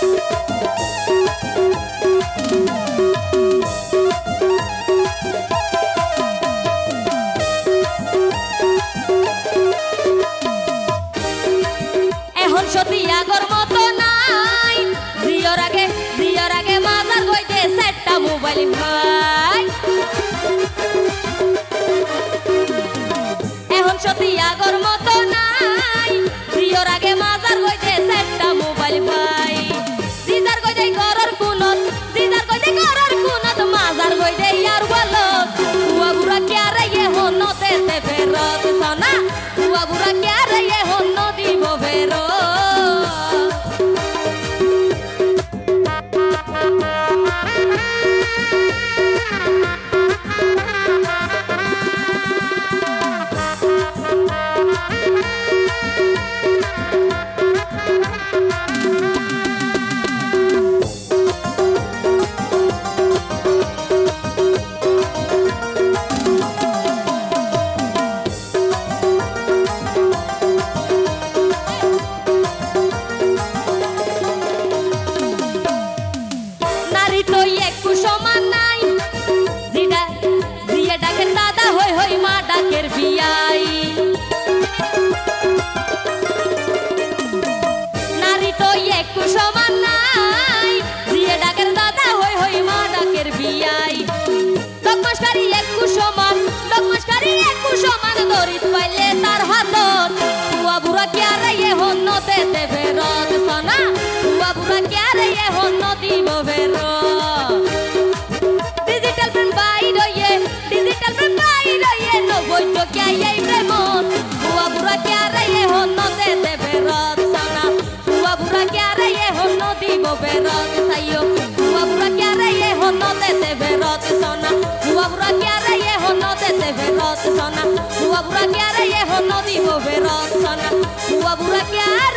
Música একটু সমান নাই। জিয়ে ডাকের দাদা, হই হই মা ডাকের বিয়াই। ডকমাসকারী একটু সমান ডকমাসকারী একটু সমান দরিত পাইলে তার হাতত বুয়া বুড়া কে আর এ হন্নতে দেবে রদ সনা, বুয়া বুড়া কে আর বেরত ডিজিটাল প্রেম বাই রয়ে ডিজিটাল প্রেম বাই নবই বুড়া কে আর এ হন্ন দে দে বেরত সানা বুয়া বুড়া কে আর এ হন্ন দে দে বেরত সানা বুয়া বুড়া কে আর এ হন্ন দিব বেরত সানা বুয়া বুড়া কে আর